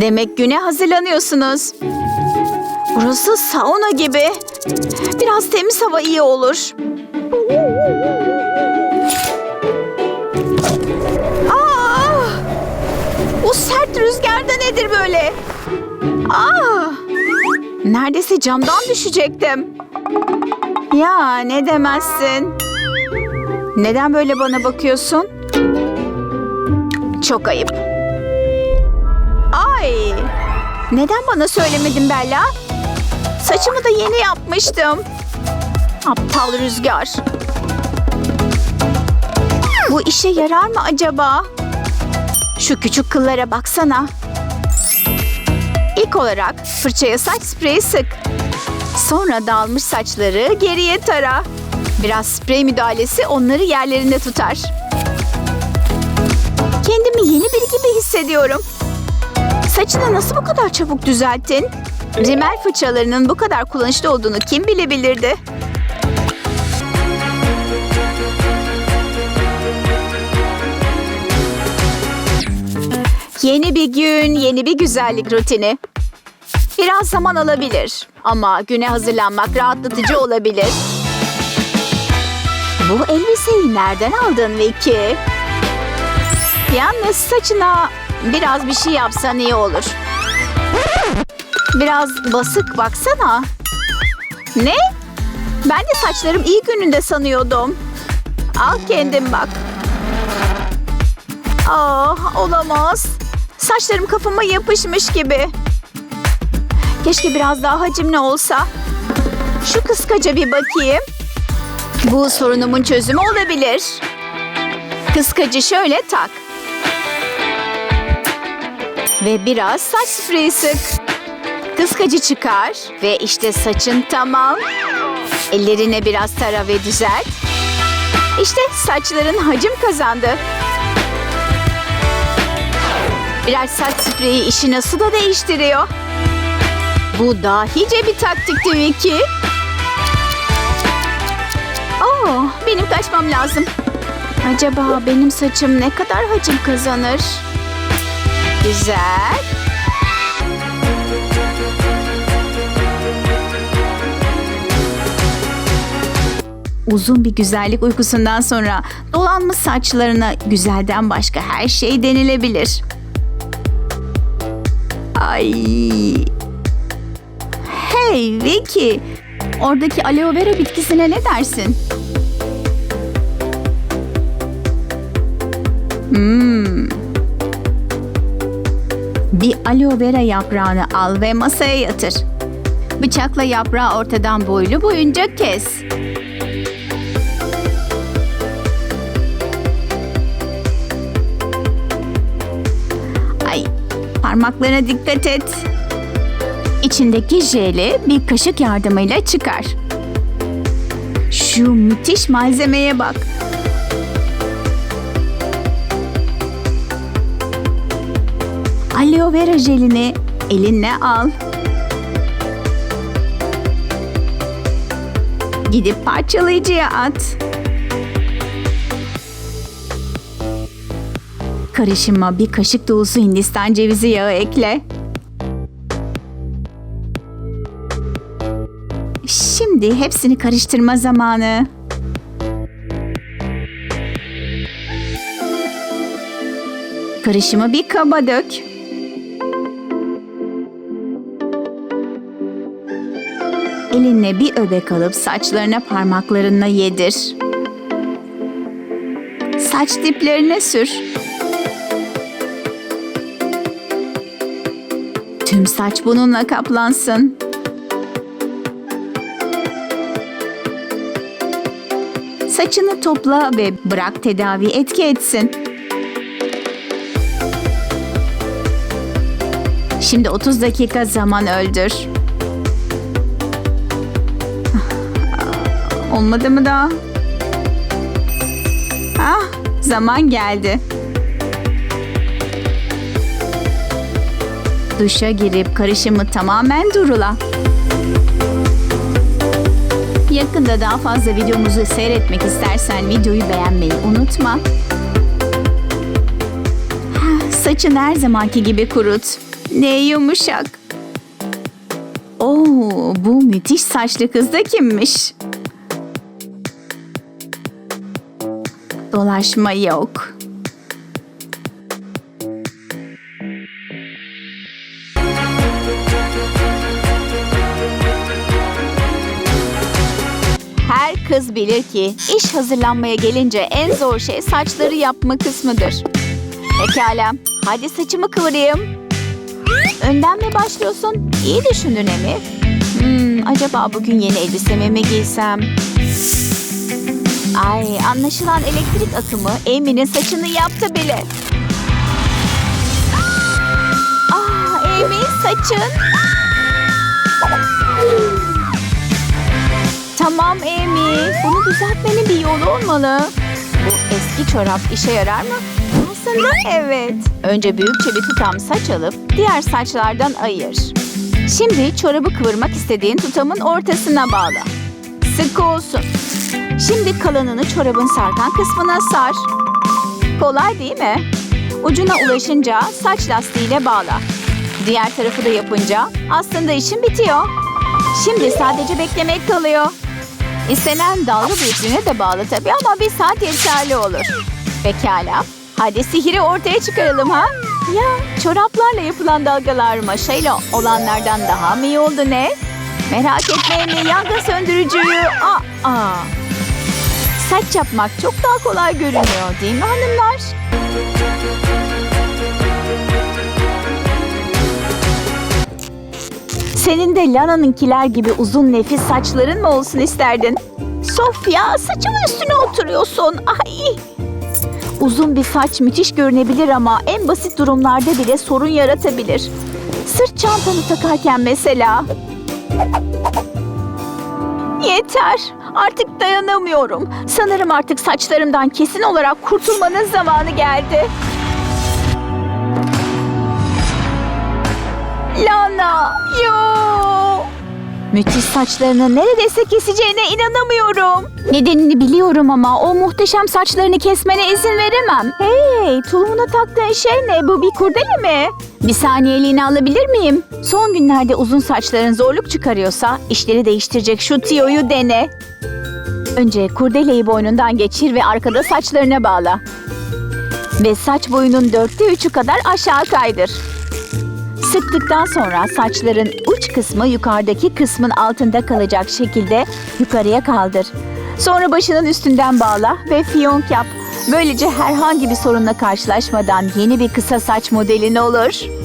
Demek güne hazırlanıyorsunuz. Burası sauna gibi. Biraz temiz hava iyi olur. Aa! Bu sert rüzgarda nedir böyle? Aa! Neredeyse camdan düşecektim. Ya ne demezsin. Neden böyle bana bakıyorsun? Çok ayıp. Neden bana söylemedin Bella? Saçımı da yeni yapmıştım. Aptal rüzgar. Bu işe yarar mı acaba? Şu küçük kıllara baksana. İlk olarak fırçaya saç spreyi sık. Sonra dağılmış saçları geriye tara. Biraz sprey müdahalesi onları yerlerinde tutar. Kendimi yeni biri gibi hissediyorum. Saçını nasıl bu kadar çabuk düzelttin? Rimel fırçalarının bu kadar kullanışlı olduğunu kim bilebilirdi? Yeni bir gün, yeni bir güzellik rutini. Biraz zaman alabilir ama güne hazırlanmak rahatlatıcı olabilir. Bu elbiseyi nereden aldın Vicky? Yalnız saçına biraz bir şey yapsan iyi olur. Biraz basık baksana. Ne? Ben de saçlarım iyi gününde sanıyordum. Al kendin bak. Ah olamaz. Saçlarım kafama yapışmış gibi. Keşke biraz daha hacimli olsa. Şu kıskaca bir bakayım. Bu sorunumun çözümü olabilir. Kıskacı şöyle tak. Ve biraz saç spreyi sık. Kıskacı çıkar ve işte saçın tamam. Ellerine biraz tara ve düzelt. İşte saçların hacim kazandı. Biraz saç spreyi işi nasıl da değiştiriyor. Bu dahice bir taktikti Vicky. Oh, benim kaçmam lazım. Acaba benim saçım ne kadar hacim kazanır? Güzel. Uzun bir güzellik uykusundan sonra dolanmış saçlarına güzelden başka her şey denilebilir. Ay. Hey Vicky, oradaki aloe vera bitkisine ne dersin? Hmm. Bir aloe vera yaprağını al ve masaya yatır. Bıçakla yaprağı ortadan boylu boyunca kes. Ay, parmaklarına dikkat et. İçindeki jeli bir kaşık yardımıyla çıkar. Şu müthiş malzemeye bak. Aloe vera jelini elinle al. Gidip parçalayıcıya at. Karışıma bir kaşık dolusu Hindistan cevizi yağı ekle. Şimdi hepsini karıştırma zamanı. Karışımı bir kaba dök. Elinle bir öbek alıp saçlarına parmaklarına yedir. Saç diplerine sür. Tüm saç bununla kaplansın. Saçını topla ve bırak tedavi etki etsin. Şimdi 30 dakika zaman öldür. Olmadı mı daha? Ah, zaman geldi. Duşa girip karışımı tamamen durula. Yakında daha fazla videomuzu seyretmek istersen videoyu beğenmeyi unutma. Ha, Saçın her zamanki gibi kurut. Ne yumuşak. Oo, bu müthiş saçlı kız da kimmiş? Dolaşma yok. Her kız bilir ki iş hazırlanmaya gelince en zor şey saçları yapma kısmıdır. Pekala, hadi saçımı kıvırayım. Önden mi başlıyorsun? İyi düşündün Emi. Hmm, acaba bugün yeni elbisemi mi giysem? Ay, anlaşılan elektrik akımı Emi'nin saçını yaptı bile. Ah, Emi saçın. Tamam Amy. Bunu düzeltmenin bir yolu olmalı. Bu eski çorap işe yarar mı? Aslında evet. Önce büyükçe bir tutam saç alıp diğer saçlardan ayır. Şimdi çorabı kıvırmak istediğin tutamın ortasına bağla. Sıkı olsun. Şimdi kalanını çorabın sarkan kısmına sar. Kolay değil mi? Ucuna ulaşınca saç lastiğiyle bağla. Diğer tarafı da yapınca aslında işin bitiyor. Şimdi sadece beklemek kalıyor. İstenen dalga büyüklüğüne de bağlı tabii ama bir saat yeterli olur. Pekala. Hadi sihiri ortaya çıkaralım ha? Ya çoraplarla yapılan dalgalar maşayla olanlardan daha mı iyi oldu ne? Merak etmeyin yangın söndürücüyü. Aa, aa. Saç yapmak çok daha kolay görünüyor değil mi hanımlar? Senin de Lana'nınkiler gibi uzun nefis saçların mı olsun isterdin? Sofya saçımın üstüne oturuyorsun. Ay. Uzun bir saç müthiş görünebilir ama en basit durumlarda bile sorun yaratabilir. Sırt çantanı takarken mesela. Yeter. Artık dayanamıyorum. Sanırım artık saçlarımdan kesin olarak kurtulmanın zamanı geldi. Lana, yo. Müthiş saçlarını neredeyse keseceğine inanamıyorum. Nedenini biliyorum ama o muhteşem saçlarını kesmene izin veremem. Hey, tulumuna taktığın şey ne? Bu bir kurdele mi? Bir saniyeliğine alabilir miyim? Son günlerde uzun saçların zorluk çıkarıyorsa işleri değiştirecek şu tiyoyu dene. Önce kurdeleyi boynundan geçir ve arkada saçlarına bağla. Ve saç boyunun dörtte üçü kadar aşağı kaydır. Sıktıktan sonra saçların uç kısmı yukarıdaki kısmın altında kalacak şekilde yukarıya kaldır. Sonra başının üstünden bağla ve fiyonk yap. Böylece herhangi bir sorunla karşılaşmadan yeni bir kısa saç modelin olur.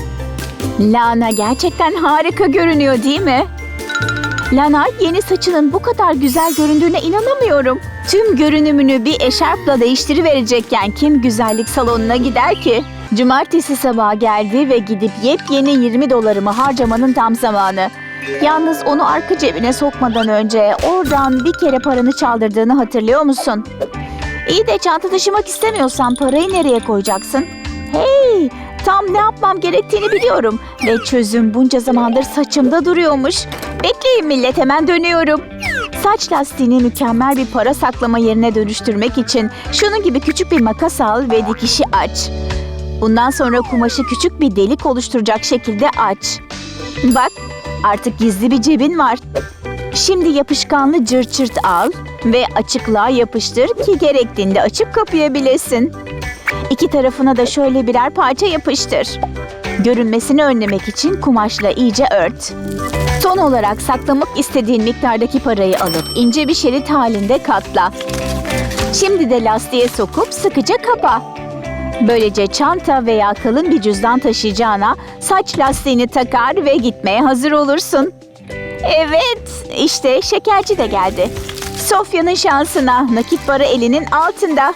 Lana gerçekten harika görünüyor değil mi? Lana yeni saçının bu kadar güzel göründüğüne inanamıyorum. Tüm görünümünü bir eşarpla değiştiriverecekken kim güzellik salonuna gider ki? Cumartesi sabahı geldi ve gidip yepyeni 20 dolarımı harcamanın tam zamanı. Yalnız onu arka cebine sokmadan önce oradan bir kere paranı çaldırdığını hatırlıyor musun? İyi de çanta taşımak istemiyorsan parayı nereye koyacaksın? Hey, tam ne yapmam gerektiğini biliyorum. Ve çözüm bunca zamandır saçımda duruyormuş. Bekleyin millet hemen dönüyorum. Saç lastiğini mükemmel bir para saklama yerine dönüştürmek için şunun gibi küçük bir makas al ve dikişi aç. Bundan sonra kumaşı küçük bir delik oluşturacak şekilde aç. Bak artık gizli bir cebin var. Şimdi yapışkanlı cırt al ve açıklığa yapıştır ki gerektiğinde açıp kapayabilesin. İki tarafına da şöyle birer parça yapıştır. Görünmesini önlemek için kumaşla iyice ört. Son olarak saklamak istediğin miktardaki parayı alıp ince bir şerit halinde katla. Şimdi de lastiğe sokup sıkıca kapa. Böylece çanta veya kalın bir cüzdan taşıyacağına saç lastiğini takar ve gitmeye hazır olursun. Evet, işte şekerci de geldi. Sofya'nın şansına nakit para elinin altında.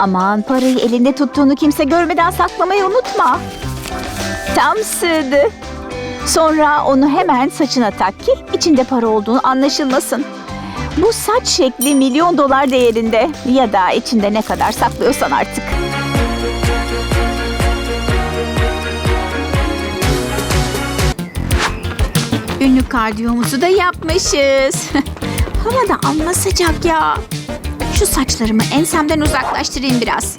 Aman parayı elinde tuttuğunu kimse görmeden saklamayı unutma. Tam sığdı. Sonra onu hemen saçına tak ki içinde para olduğunu anlaşılmasın. Bu saç şekli milyon dolar değerinde ya da içinde ne kadar saklıyorsan artık. Ünlü kardiyomuzu da yapmışız. Hava da amma sıcak ya. Şu saçlarımı ensemden uzaklaştırayım biraz.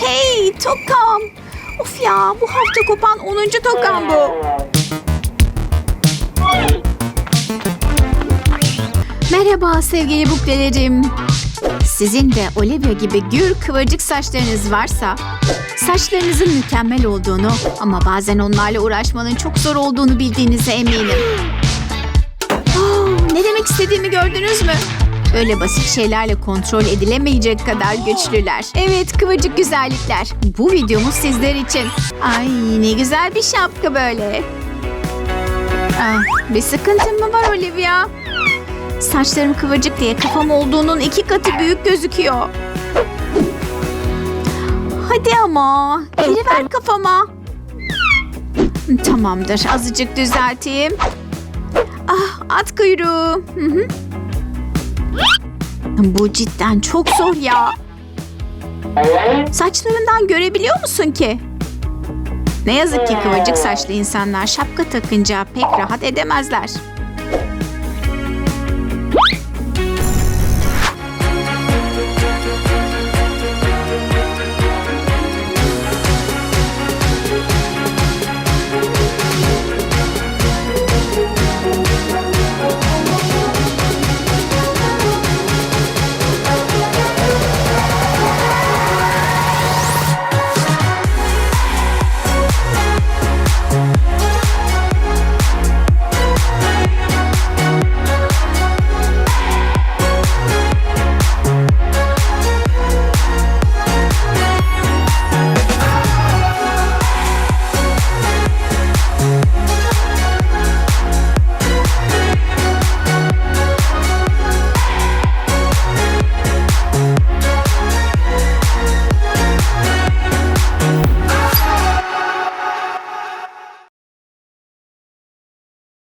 Hey tokam. Of ya bu hafta kopan 10. tokam bu. Merhaba sevgili buklelerim. Sizin de Olivia gibi gür kıvırcık saçlarınız varsa saçlarınızın mükemmel olduğunu ama bazen onlarla uğraşmanın çok zor olduğunu bildiğinize eminim. Demek istediğimi gördünüz mü? Öyle basit şeylerle kontrol edilemeyecek kadar güçlüler. Evet kıvırcık güzellikler. Bu videomuz sizler için. Ay ne güzel bir şapka böyle. Ah, bir sıkıntın mı var Olivia? Saçlarım kıvırcık diye kafam olduğunun iki katı büyük gözüküyor. Hadi ama. Geri ver kafama. Tamamdır. Azıcık düzelteyim. At kuyruğu. Bu cidden çok zor ya. Saçlarından görebiliyor musun ki? Ne yazık ki kıvırcık saçlı insanlar şapka takınca pek rahat edemezler.